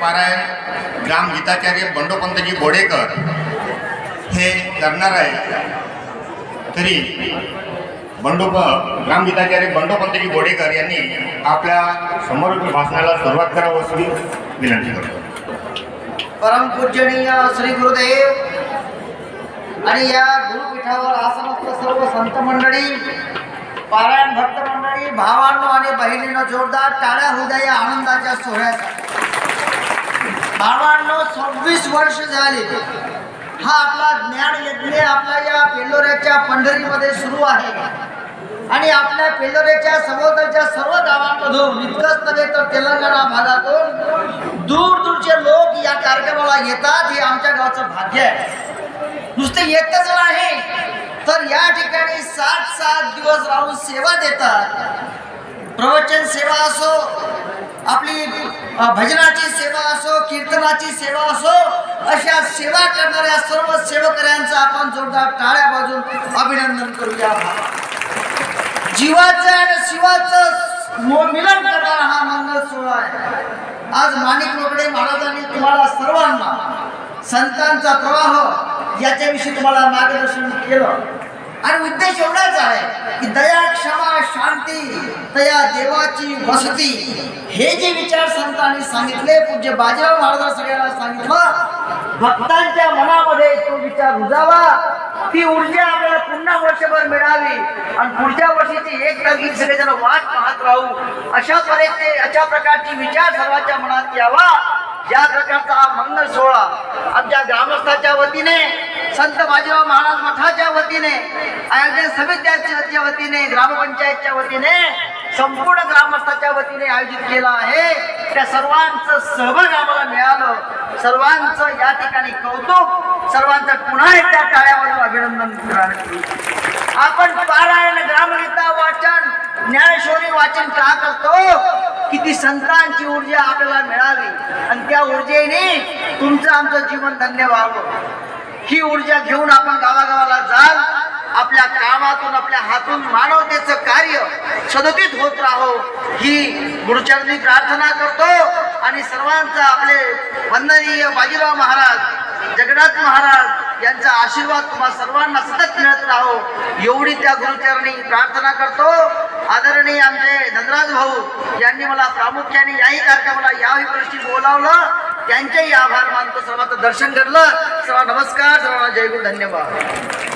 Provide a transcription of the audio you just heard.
पारायण ग्राम गीताचार्य बंडोपंतजी बोडेकर हे करणार आहे तरी बंडोप ग्राम गीताचार्य बंडोपंतजी बोडेकर यांनी आपल्यासमोर भाषणाला सुरुवात करावं अशी विनंती करतो. परम पूजनीय श्री गुरुदेव आणि या गुरुपीठावर आसनस्थ सर्व संत मंडळी पारायण भक्त मंडळी भावांनो आणि बहिणींनो जोरदार टाळ्या होऊ द्या या आनंदाच्या सोहळ्यासाठी भावांनो सव्वीस वर्ष झाली. हा आपला ज्ञान यज्ञ आपला या पेलोऱ्याच्या पंढरीमध्ये सुरू आहे. आणि आपल्या पेलोऱ्याच्या सभोवतालच्या सर्व गावांमधून इतकंच नव्हे तर तेलंगणा भागातून दूर दूरचे लोक या कार्यक्रमाला येतात हे आमच्या गावाचं भाग्य आहे. नुसते येतच नाही तर या ठिकाणी सात सात दिवस राहून सेवा देतात. प्रवचन सेवा असो आपली भजनाची सेवा असो कीर्तनाची सेवा असो अशा सेवा करणाऱ्या सर्व सेवकऱ्यांचं आपण जोरदार टाळ्या बाजून अभिनंदन करूया. जीवाचं आणि शिवाचं मिलन करणारा हा मंगल सोहळा आहे. आज माणिक रोकडे महाराजांनी तुम्हाला सर्वांना संतांचा प्रवाह याच्याविषयी तुम्हाला मार्गदर्शन केलं. आणि उद्देश एवढाच आहे शांती तया देवाची वसती. हे जे विचार संतांनी सांगितले पूज्य बाजीराव महाराज सगळ्यांना सांगितलं भक्तांच्या मनामध्ये तो विचार रुजावा. ती ऊर्जा आपल्याला पुन्हा वर्षभर मिळावी. आणि पुढच्या वर्षीची एक तारीख सगळेजण वाट पाहत राहू. अशा प्रकारे अशा प्रकारची विचार सर्वांच्या मनात यावा. या प्रकारचा हा मंगल सोहळा आमच्या ग्रामस्थाच्या वतीने संत बाजीराव महाराज मठाच्या वतीने आयोजन समित्याच्या वतीने ग्रामपंचायतच्या वतीने संपूर्ण ग्रामस्थाच्या वतीने आयोजित केला आहे. त्या सर्वांचं सहभाग आम्हाला मिळालं. सर्वांचं या ठिकाणी कौतुक सर्वांचं पुन्हा एकदा टाळ्यावर अभिनंदन आपण पारायण ग्रामगीता वाचन ज्ञानेश्वरी वाचन का करतो किती संतांची ऊर्जा आपल्याला मिळावी. आणि त्या ऊर्जेने तुमचं आमचं जीवन धन्य व्हावं. ही ऊर्जा घेऊन आपण गावागावाला जाल. आपल्या कामातून आपल्या हातून मानवतेचं कार्य सदतीत होत राहो. ही गुरुचरणी प्रार्थना करतो. आणि सर्वांचा आपले वंदनीय बाजीराव महाराज जगन्नाथ महाराज यांचा आशीर्वाद तुम्हा सर्वांना सतत मिळत राहो. एवढी त्या गुरुचरणी प्रार्थना करतो. आदरणीय आमचे धनराज भाऊ यांनी मला प्रामुख्याने याही कार्यक्रमाला याही गोष्टी बोलावलं. त्यांचेही आभार मानतो. सर्वांचं दर्शन घडलं. सर्व नमस्कार. सर्वांना जय गुरु. धन्यवाद.